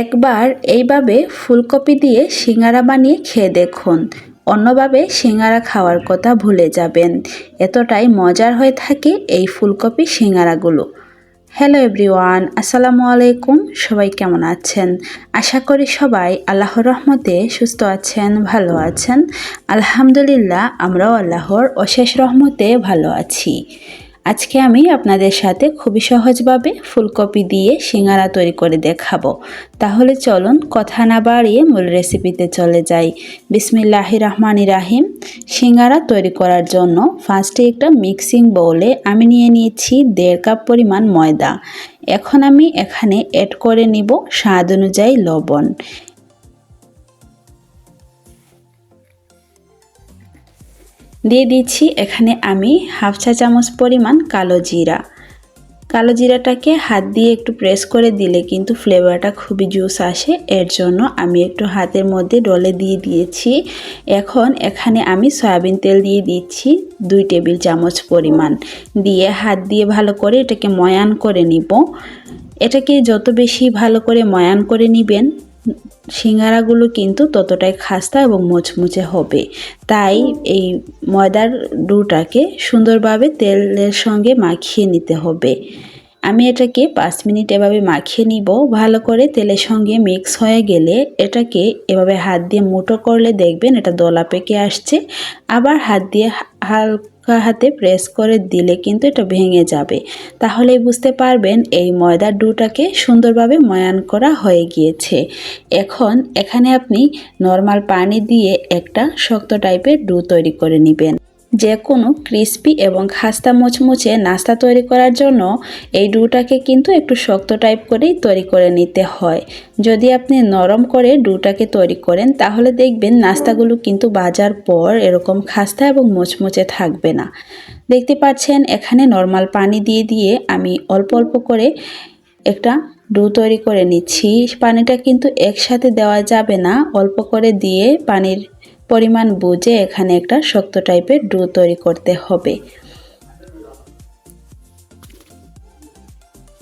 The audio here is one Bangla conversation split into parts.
একবার এইভাবে ফুলকপি দিয়ে সিঙ্গারা বানিয়ে খেয়ে দেখুন। অন্যভাবে সিঙ্গারা খাওয়ার কথা ভুলে যাবেন। এতটাই মজার হয়ে থাকে এই ফুলকপি সিঙ্গারাগুলো। হ্যালো এভরিওয়ান আসসালামু আলাইকুম। সবাই কেমন আছেন? আশা করি সবাই আল্লাহর রহমতে সুস্থ আছেন, ভালো আছেন। আলহামদুলিল্লাহ, আমরাও আল্লাহর অশেষ রহমতে ভালো আছি। আজকে আমি আপনাদের সাথে খুবই সহজভাবে ফুলকপি দিয়ে সিঙ্গারা তৈরি করে দেখাবো। তাহলে চলুন কথা না বাড়িয়ে মূল রেসিপিতে চলে যাই। বিসমিল্লাহ রহমান রাহিম। সিঙ্গারা তৈরি করার জন্য ফার্স্টে একটা মিক্সিং বোলে আমি নিয়ে নিয়েছি দেড় কাপ পরিমাণ ময়দা। এখন আমি এখানে অ্যাড করে নিব স্বাদ অনুযায়ী লবণ। দিয়ে দিচ্ছি এখানে আমি হাফ চা চামচ পরিমাণ কালো জিরা। কালো জিরাটাকে হাত দিয়ে একটু প্রেস করে দিলে কিন্তু ফ্লেভারটা খুবই জুস আসে। এর জন্য আমি একটু হাতের মধ্যে ডলে দিয়ে দিয়েছি। এখন এখানে আমি সয়াবিন তেল দিয়ে দিচ্ছি দুই টেবিল চামচ পরিমাণ। দিয়ে হাত দিয়ে ভালো করে এটাকে ময়ান করে নিব। এটাকে যত বেশি ভালো করে ময়ান করে নিবেন সিঙ্গারাগুলো কিন্তু ততটাই খাস্তা এবং মুচমুচে হবে। তাই এই ময়দার ডুটাকে সুন্দরভাবে তেলের সঙ্গে মাখিয়ে নিতে হবে। আমি এটাকে পাঁচ মিনিট এভাবে মাখিয়ে নিব। ভালো করে তেলের সঙ্গে মিক্স হয়ে গেলে এটাকে এভাবে হাত দিয়ে মুটো করলে দেখবেন এটা দলা পেকে আসছে। আবার হাত দিয়ে হালকা হাতে প্রেস করে দিলে কিন্তু এটা ভেঙে যাবে। তাহলেই বুঝতে পারবেন এই ময়দার ডুটাকে সুন্দরভাবে ময়ান করা হয়ে গিয়েছে। এখন এখানে আপনি নর্মাল পানি দিয়ে একটা শক্ত টাইপের ডু তৈরি করে নেবেন। যে কোনো ক্রিস্পি এবং খাস্তা মুচমুচে নাস্তা তৈরি করার জন্য এই ডুটাকে কিন্তু একটু শক্ত টাইপ করেই তৈরি করে নিতে হয়। যদি আপনি নরম করে ডুটাকে তৈরি করেন, তাহলে দেখবেন নাস্তাগুলো কিন্তু বাজার পর এরকম খাস্তা এবং মুচমুচে থাকবে না। দেখতে পাচ্ছেন, এখানে নর্মাল পানি দিয়ে দিয়ে আমি অল্প অল্প করে একটা ডু তৈরি করে নিচ্ছি। পানিটা কিন্তু একসাথে দেওয়া যাবে না, অল্প করে দিয়ে পানির পরিমাণ বুঝে এখানে একটা শক্ত টাইপের ডো তৈরি করতে হবে।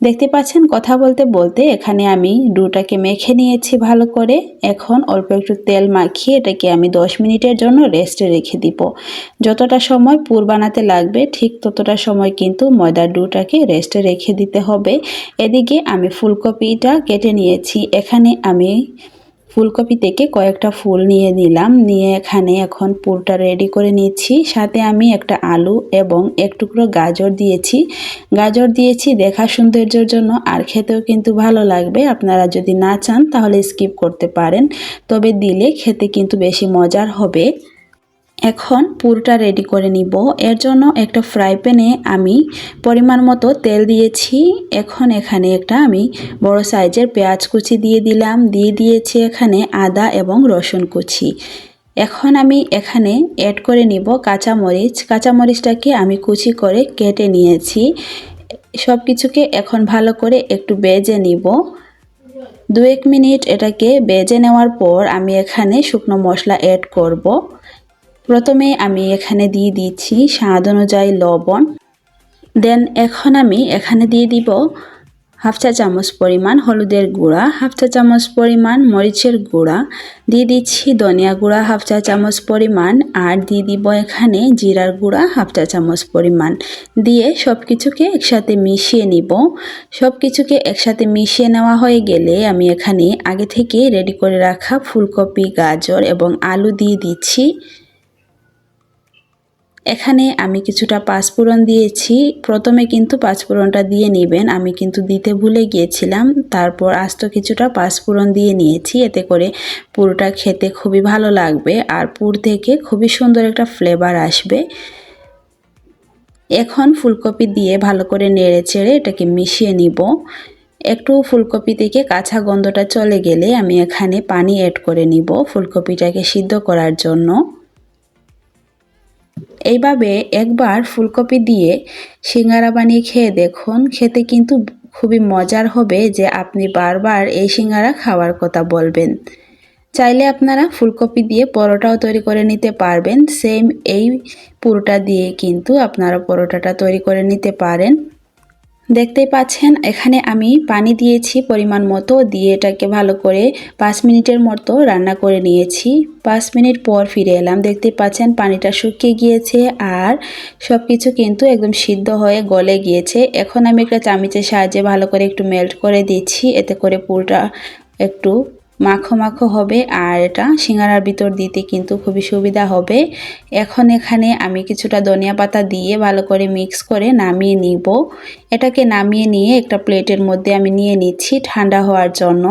দেখতে পাচ্ছেন, কথা বলতে বলতে এখানে আমি ডুটাকে মেখে নিয়েছি ভালো করে। এখন অল্প একটু তেল মাখিয়ে এটাকে আমি 10 মিনিটের জন্য রেস্টে রেখে দিব। যতটা সময় পুর বানাতে লাগবে, ঠিক ততটা সময় কিন্তু ময়দার ডুটাকে রেস্টে রেখে দিতে হবে। এদিকে আমি ফুলকপিটা কেটে নিয়েছি। এখানে আমি ফুলকপি থেকে কয়েকটা ফুল নিয়ে নিলাম। নিয়ে এখানে এখন পুরটা রেডি করে নিচ্ছি। সাথে আমি একটা আলু এবং এক টুকরো গাজর দিয়েছি। গাজর দিয়েছি দেখা সৌন্দর্যের জন্য আর খেতেও কিন্তু ভালো লাগবে। আপনারা যদি না চান তাহলে স্কিপ করতে পারেন। তবে দিলে খেতে কিন্তু বেশি মজার হবে। এখন পুরোটা রেডি করে নিব। এর জন্য একটা ফ্রাই প্যানে আমি পরিমাণ মতো তেল দিয়েছি। এখন এখানে একটা আমি বড় সাইজের পেঁয়াজ কুচি দিয়ে দিলাম। দিয়ে দিয়েছি এখানে আদা এবং রসুন কুচি। এখন আমি এখানে অ্যাড করে নিব কাঁচামরিচ। কাঁচামরিচটাকে আমি কুচি করে কেটে নিয়েছি। সব কিছুকে এখন ভালো করে একটু বেজে নিব। দু এক মিনিট এটাকে বেজে নেওয়ার পর আমি এখানে শুকনো মশলা অ্যাড করব। প্রথমে আমি এখানে দিয়ে দিচ্ছি স্বাদ অনুযায়ী লবণ। দেন এখন আমি এখানে দিয়ে দিব হাফ চা চামচ পরিমাণ হলুদের গুঁড়া, হাফ চা চামচ পরিমাণ মরিচের গুঁড়া, দিয়ে দিচ্ছি ধনিয়া গুঁড়া হাফ চা চামচ পরিমাণ আর দিয়ে দিব এখানে জিরার গুঁড়া হাফ চা চামচ পরিমাণ। দিয়ে সব কিছুকে একসাথে মিশিয়ে নিব। সব কিছুকে একসাথে মিশিয়ে নেওয়া হয়ে গেলে আমি এখানে আগে থেকে রেডি করে রাখা ফুলকপি, গাজর এবং আলু দিয়ে দিচ্ছি। এখানে আমি কিছুটা পাঁচফোড়ন দিয়েছি। প্রথমে কিন্তু পাঁচফোড়নটা দিয়ে নেবেন। আমি কিন্তু দিতে ভুলে গিয়েছিলাম। তারপর আস্ত কিছুটা পাঁচফোড়ন দিয়ে নিয়েছি। এতে করে পুরোটা খেতে খুবই ভালো লাগবে। আর পুর থেকে খুবই সুন্দর একটা ফ্লেভার আসবে। এখন ফুলকপি দিয়ে ভালো করে নেড়ে চেড়ে এটাকে মিশিয়ে নিব। একটু ফুলকপি থেকে কাঁচা গন্ধটা চলে গেলে আমি এখানে পানি অ্যাড করে নিব ফুলকপিটাকে সিদ্ধ করার জন্য। এইভাবে একবার ফুলকপি দিয়ে সিঙ্গারা বানিয়ে খেয়ে দেখুন। খেতে কিন্তু খুবই মজার হবে যে আপনি বারবার এই সিঙ্গারা খাওয়ার কথা বলবেন। চাইলে আপনারা ফুলকপি দিয়ে পরোটাও তৈরি করে নিতে পারবেন। সেম এই পুরোটা দিয়ে কিন্তু আপনারা পরোটাটা তৈরি করে নিতে পারেন। দেখতেই পাচ্ছেন, এখানে আমি পানি দিয়েছি পরিমাণ মতো, দিয়ে এটাকে ভালো করে পাঁচ মিনিটের মতো রান্না করে নিয়েছি। পাঁচ মিনিট পর ফিরে এলাম দেখতে পাচ্ছেন পানিটা শুকিয়ে গিয়েছে আর সব কিছু কিন্তু একদম সিদ্ধ হয়ে গলে গিয়েছে। এখন আমি একটা চামিচের সাহায্যে ভালো করে একটু মেল্ট করে দিচ্ছি, এতে করে পুরোটা একটু মাখো মাখো হবে আর এটা সিঙ্গারার ভিতর দিতে কিন্তু খুবই সুবিধা হবে। এখন এখানে আমি কিছুটা ধনিয়া পাতা দিয়ে ভালো করে মিক্স করে নামিয়ে নিব। এটাকে নামিয়ে নিয়ে একটা প্লেটের মধ্যে আমি নিয়ে নিচ্ছি ঠান্ডা হওয়ার জন্য।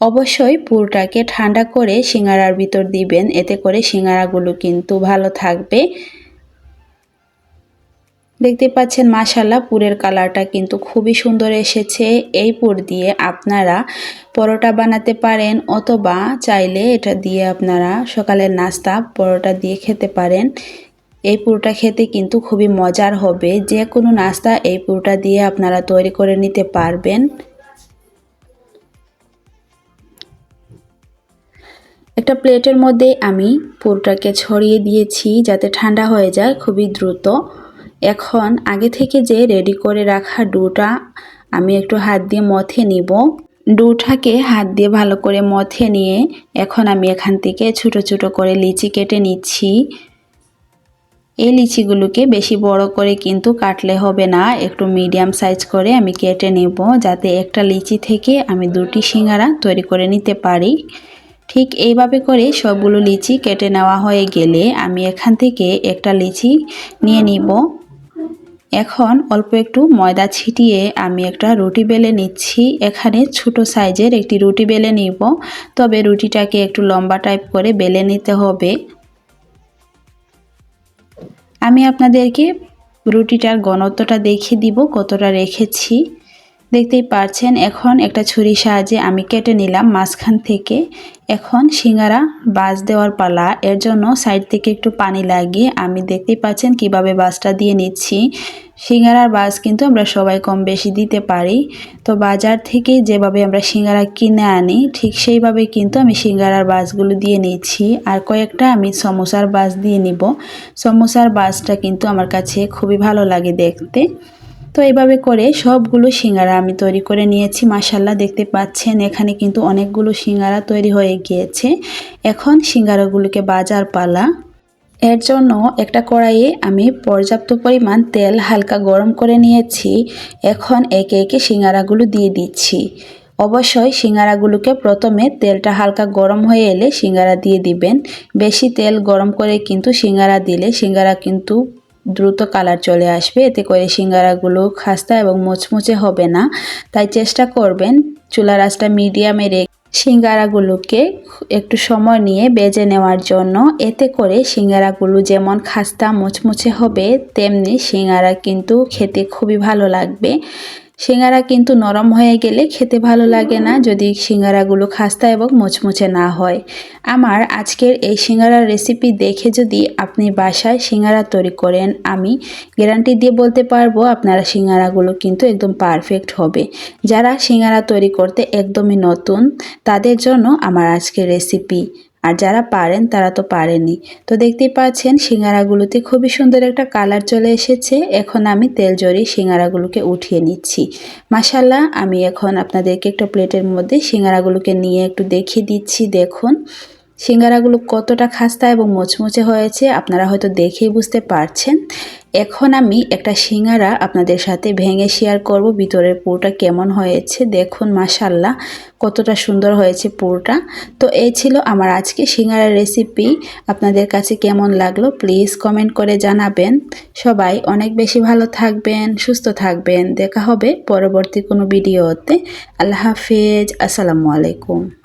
অবশ্যই পুরটাকে ঠান্ডা করে সিঙ্গারার ভিতর দিবেন, এতে করে সিঙ্গারাগুলো কিন্তু ভালো থাকবে। দেখতে পাচ্ছেন মাশাল্লাহ পুরের কালারটা কিন্তু খুবই সুন্দর এসেছে। এই পুর দিয়ে আপনারা পরোটা বানাতে পারেন অথবা চাইলে এটা দিয়ে আপনারা সকালের নাস্তা পরোটা দিয়ে খেতে পারেন। এই পুরোটা খেতে কিন্তু খুবই মজার হবে। যে কোনো নাস্তা এই পুরোটা দিয়ে আপনারা তৈরি করে নিতে পারবেন। একটা প্লেটের মধ্যে আমি পুরোটাকে ছড়িয়ে দিয়েছি যাতে ঠান্ডা হয়ে যায় খুবই দ্রুত। এখন আগে থেকে যে রেডি করে রাখা ডোটা আমি একটু হাত দিয়ে মথে নিব। ডোটাকে হাত দিয়ে ভালো করে মথে নিয়ে এখন আমি এখান থেকে ছোট ছোট করে লিচি কেটে নিচ্ছি। এই লিচিগুলোকে বেশি বড় করে কিন্তু কাটলে হবে না, একটু মিডিয়াম সাইজ করে আমি কেটে নেব যাতে একটা লিচি থেকে আমি দুটি সিঙ্গারা তৈরি করে নিতে পারি। ঠিক এইভাবে করে সবগুলো লিচি কেটে নেওয়া হয়ে গেলে আমি এখান থেকে একটা লিচি নিয়ে নিব। এখন অল্প একটু ময়দা ছিটিয়ে আমি একটা রুটি বেলে নিচ্ছি। এখানে ছোট সাইজের একটি রুটি বেলে নিব। তবে রুটিটাকে একটু লম্বা টাইপ করে বেলে নিতে হবে। আমি আপনাদেরকে রুটিটার গণত্বটা দেখিয়ে দিব, কতটা রেখেছি। দেখতেই পারছেন, এখন একটা ছুরি সাহায্যে আমি কেটে নিলাম মাঝখান থেকে। এখন সিঙ্গারা বাস দেওয়ার পালা, এর জন্য সাইড থেকে একটু পানি লাগিয়ে আমি দেখতেই পাচ্ছেন কীভাবে বাসটা দিয়ে নিচ্ছি। সিঙ্গারার বাস কিন্তু আমরা সবাই কম বেশি দিতে পারি। তো বাজার থেকে যেভাবে আমরা সিঙ্গারা কিনে আনি, ঠিক সেইভাবে কিন্তু আমি সিঙ্গারার বাসগুলো দিয়ে নিচ্ছি। আর কয়েকটা আমি সমোসার বাস দিয়ে নিব। সমোসার বাসটা কিন্তু আমার কাছে খুবই ভালো লাগে দেখতে। তো এইভাবে করে সবগুলো সিঙ্গারা আমি তৈরি করে নিয়েছি মাসাল্লাহ দেখতে পাচ্ছেন। এখানে কিন্তু অনেকগুলো সিঙ্গারা তৈরি হয়ে গিয়েছে। এখন সিঙ্গারাগুলোকে বাজার পালা। এর জন্য একটা কড়াইয়ে আমি পর্যাপ্ত পরিমাণ তেল হালকা গরম করে নিয়েছি। এখন একে একে সিঙ্গারাগুলো দিয়ে দিচ্ছি। অবশ্যই সিঙ্গারাগুলোকে প্রথমে তেলটা হালকা গরম হয়ে এলে সিঙ্গারা দিয়ে দিবেন। বেশি তেল গরম করে কিন্তু সিঙ্গারা দিলে সিঙ্গারা কিন্তু দ্রুত কালার চলে আসবে। এতে করে সিঙ্গারাগুলো খাস্তা এবং মোচমোচে হবে না। তাই চেষ্টা করবেন চুলা রাস্তা মিডিয়ামে রেখে সিঙ্গারাগুলোকে একটু সময় নিয়ে বেজে নেওয়ার জন্য। এতে করে সিঙ্গারাগুলো যেমন খাস্তা, মোচমোচে হবে, তেমনি সিঙ্গারা কিন্তু খেতে খুবই ভালো লাগবে। সিঙ্গারা কিন্তু নরম হয়ে গেলে খেতে ভালো লাগে না যদি সিঙ্গারাগুলো খাস্তা এবং মুচমুচে না হয়। আমার আজকের এই সিঙ্গারার রেসিপি দেখে যদি আপনি বাসায় সিঙ্গারা তৈরি করেন, আমি গ্যারান্টি দিয়ে বলতে পারব আপনারা সিঙ্গারাগুলো কিন্তু একদম পারফেক্ট হবে। যারা সিঙ্গারা তৈরি করতে একদমই নতুন, তাদের জন্য আমার আজকের রেসিপি আর যারা পারেন, তারা তো পারেনি তো দেখতেই পাচ্ছেন, সিঙ্গারাগুলোতে খুবই সুন্দর একটা কালার চলে এসেছে। এখন আমি তেল জড়িয়ে সিঙ্গারাগুলোকে উঠিয়ে নিচ্ছি। মাসাল্লাহ আমি এখন আপনাদেরকে একটা প্লেটের মধ্যে সিঙ্গারাগুলোকে নিয়ে একটু দেখিয়ে দিচ্ছি। দেখুন, সিঙ্গারাগুলো কতটা খাস্তা এবং মোচমোচে হয়েছে, আপনারা হয়তো দেখেই বুঝতে পারছেন। এখন আমি একটা সিঙ্গারা আপনাদের সাথে ভেঙে শেয়ার করব, ভিতরের পুরোটা কেমন হয়েছে, দেখুন মাসাল্লাহ কতটা সুন্দর হয়েছে পুরোটা। তো এই ছিল আমার আজকে সিঙ্গারার রেসিপি আপনাদের কাছে কেমন লাগল প্লিজ কমেন্ট করে জানাবেন। সবাই অনেক বেশি ভালো থাকবেন, সুস্থ থাকবেন, দেখা হবে পরবর্তী কোনো ভিডিওতে। আল্লাহ হাফেজ, আসসালামু আলাইকুম।